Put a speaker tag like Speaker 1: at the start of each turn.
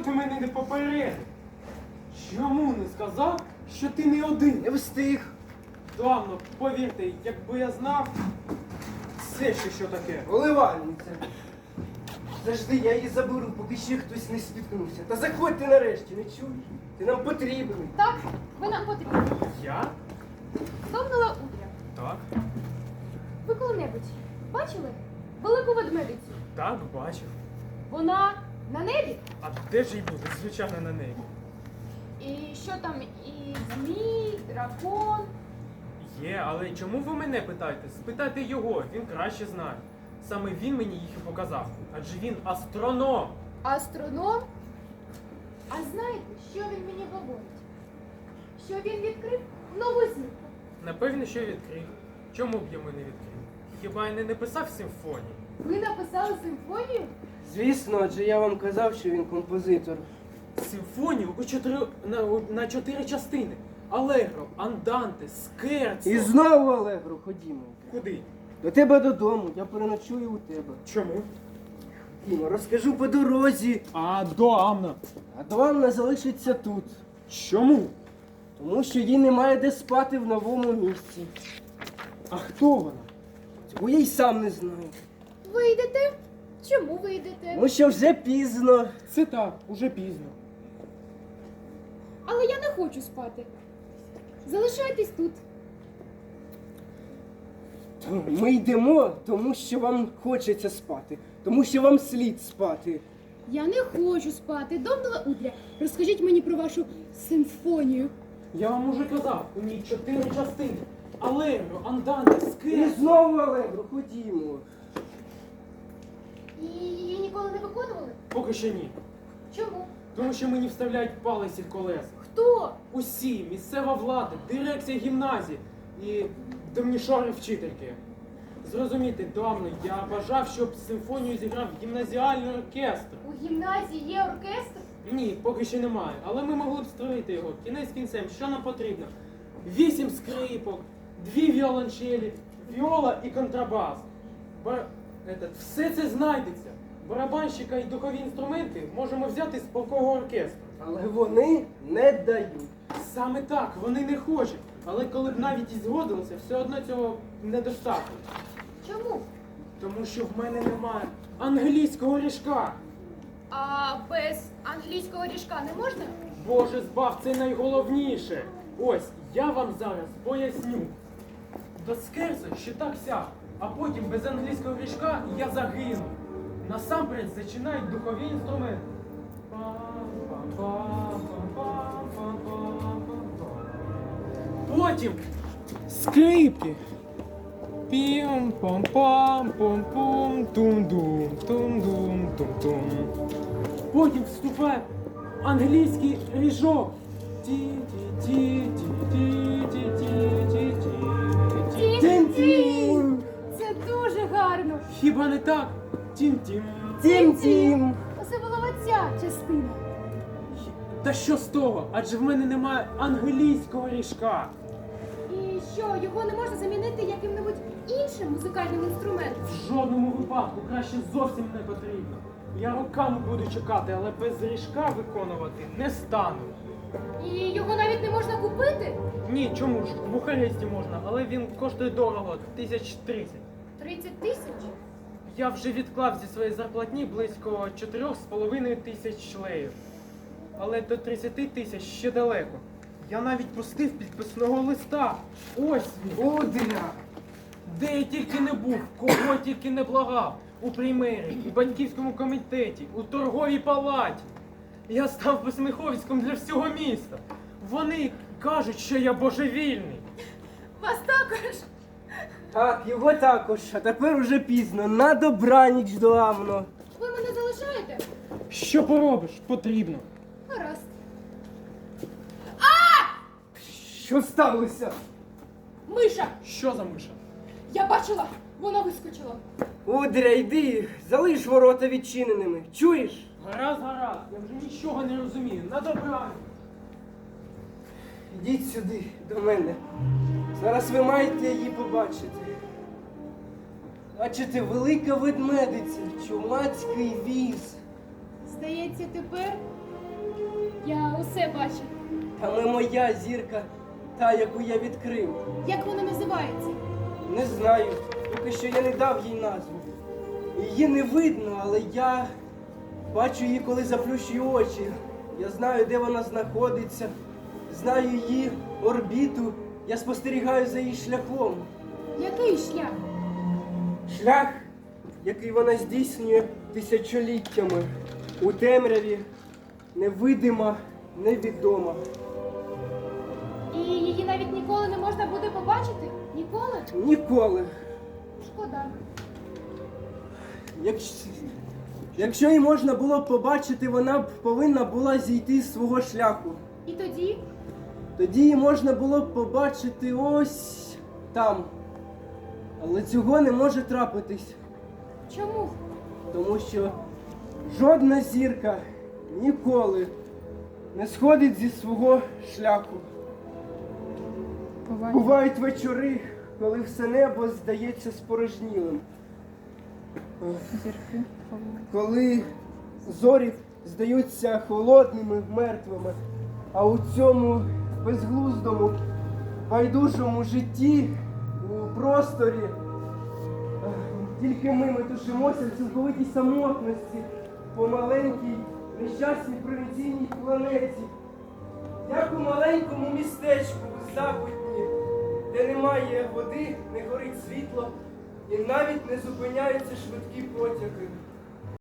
Speaker 1: ти мене не попередив? Чому не сказав, що ти не один?
Speaker 2: Не встиг.
Speaker 1: Давно, повірте, якби я знав, все ще що таке.
Speaker 2: Оливальниця. Завжди я її заберу, поки ще хтось не спіткнувся. Та заходьте нарешті, не чуєш? Ти нам потрібен.
Speaker 3: Так, ви нам потрібні.
Speaker 1: Я?
Speaker 3: Домнула утря.
Speaker 1: Так,
Speaker 3: Ви коли-небудь бачили велику ведмедицю?
Speaker 1: так, бачив.
Speaker 3: Вона на небі?
Speaker 1: А де ж їй бути? Звичайно, на неї.
Speaker 3: І що там? І змій, дракон.
Speaker 1: Є, але чому ви мене питаєте? Спитайте його, він краще знає. Саме він мені їх і показав. Адже він астроном.
Speaker 3: Астроном? А знаєте, що він мені говорить? Що він відкрив нову зірку.
Speaker 1: Напевно, що відкрив. Чому б йому не відкрив? Хіба я не написав симфонії?
Speaker 3: Ви написали симфонію?
Speaker 2: Звісно, адже я вам казав, що він композитор.
Speaker 1: Симфонію у чотири, на, на чотири частини. Алегро, анданте, скерцо.
Speaker 2: І знову Алегро, ходімо.
Speaker 1: Куди?
Speaker 2: До тебе додому, я переночую у тебе.
Speaker 1: Чому?
Speaker 2: Ходімо, розкажу по дорозі.
Speaker 1: А до Амна.
Speaker 2: А то Анна залишиться тут.
Speaker 1: Чому?
Speaker 2: Тому що їй немає де спати в новому місці.
Speaker 1: А хто вона?
Speaker 2: Бо я й сам не знаю.
Speaker 3: Ви йдете? Чому ви йдете?
Speaker 2: Тому що вже пізно.
Speaker 1: Це так, уже пізно.
Speaker 3: Але я не хочу спати. Залишайтесь тут.
Speaker 2: Ми йдемо, тому що вам хочеться спати, тому що вам слід спати.
Speaker 3: Я не хочу спати. Домнула утря. Розкажіть мені про вашу симфонію.
Speaker 1: Я вам уже казав, у ній чотири частини. Алегро, анданте,
Speaker 2: І знову Алегро, ходімо.
Speaker 3: І її ніколи не виконували?
Speaker 1: Поки що ні.
Speaker 3: Чому?
Speaker 1: Тому що мені вставляють палиці в колеса.
Speaker 3: Хто?
Speaker 1: Усі, місцева влада, дирекція гімназії і домнішори вчительки. Зрозумійте, давно я бажав, щоб симфонію зіграв гімназіальний оркестр.
Speaker 3: У гімназії є оркестр?
Speaker 1: Ні, поки що немає, але ми могли б створити його кінець кінцем. Що нам потрібно? Вісім скрипок, дві віолончелі, віола і контрабас. Бар... Этот, все це знайдеться. Барабанщика і духові інструменти можемо взяти з полкового оркестру.
Speaker 2: Але вони не дають.
Speaker 1: Саме так, вони не хочуть. Але коли б навіть і згодилися, все одно цього недостатньо.
Speaker 3: Чому?
Speaker 1: Тому що в мене немає англійського ріжка.
Speaker 3: А без англійського ріжка не можна?
Speaker 1: Боже збав, це найголовніше. Ось, я вам зараз поясню. До скерза ще так сяк, а потім без англійського ріжка я загину. Насамперед зачинають духові інструменти. Потім скрипки. Пім пом пам пом пум тум дум тум дум тум тум Потім вступає англійський ріжок. Ті-ті-ті-ті-ті-ті-ті-ті. Хіба не так? Тім-тім.
Speaker 2: Тім-тім!
Speaker 3: Особливо ця частина.
Speaker 1: Та що з того? Адже в мене немає англійського ріжка.
Speaker 3: І що, його не можна замінити яким-небудь іншим музикальним інструментом?
Speaker 1: В жодному випадку краще зовсім не потрібно. Я роками буду чекати, але без ріжка виконувати не стану.
Speaker 3: І його навіть не можна купити?
Speaker 1: Ні, чому ж? В Бухаресті можна, але він коштує дорого, тисяч тридцять.
Speaker 3: 30 тисяч?
Speaker 1: Я вже відклав зі своєї зарплатні близько 4,5 тисяч шлеїв. Але до 30 тисяч ще далеко. Я навіть пустив підписного листа. Ось він.
Speaker 2: Удря!
Speaker 1: Де я тільки не був, кого тільки не благав. У приймері, у банківському комітеті, у торговій палаті. Я став посміховиськом для всього міста. Вони кажуть, що я божевільний.
Speaker 3: Вас?
Speaker 2: Так, його також, а тепер уже пізно. На добраніч до Амно.
Speaker 3: Ви мене залишаєте?
Speaker 1: Що поробиш? Потрібно.
Speaker 3: Гаразд.
Speaker 2: Що сталося?
Speaker 3: Миша!
Speaker 1: Що за миша?
Speaker 3: Я бачила! Вона вискочила.
Speaker 2: Удря, йди, залиш ворота відчиненими. Чуєш?
Speaker 1: Гаразд, гаразд, я вже нічого не розумію. На добраніч.
Speaker 2: Ідіть сюди, до мене. Зараз ви маєте її побачити. Бачите, велика ведмедиця, чумацький віз.
Speaker 3: Здається, тепер все бачив.
Speaker 2: Але моя зірка, та, яку я відкрив.
Speaker 3: Як воно називається?
Speaker 2: Не знаю, поки що я не дав їй назву. Її не видно, але я бачу її, коли заплющую очі. Я знаю, де вона знаходиться, знаю її орбіту, я спостерігаю за її шляхом.
Speaker 3: Який шлях?
Speaker 2: Шлях, який вона здійснює тисячоліттями у темряві, невидима, невідома.
Speaker 3: І її навіть ніколи не можна буде побачити? Ніколи?
Speaker 2: Ніколи.
Speaker 3: Шкода.
Speaker 2: Якщо, якщо її можна було б побачити, вона б повинна була зійти з свого шляху.
Speaker 3: І тоді
Speaker 2: Тоді можна було б побачити ось там. Але цього не може трапитись,
Speaker 3: чому?
Speaker 2: тому що жодна зірка ніколи не сходить зі свого шляху. Бувають вечори, коли все небо здається спорожнілим. Коли зорі здаються холодними, мертвими, а у цьому безглуздому, байдужому житті, у просторі, тільки ми метушимося в цілковитій самотності по маленькій, нещасній провінційній планеті. Як у маленькому містечку у западні, де немає води, не горить світло і навіть не зупиняються швидкі потяги.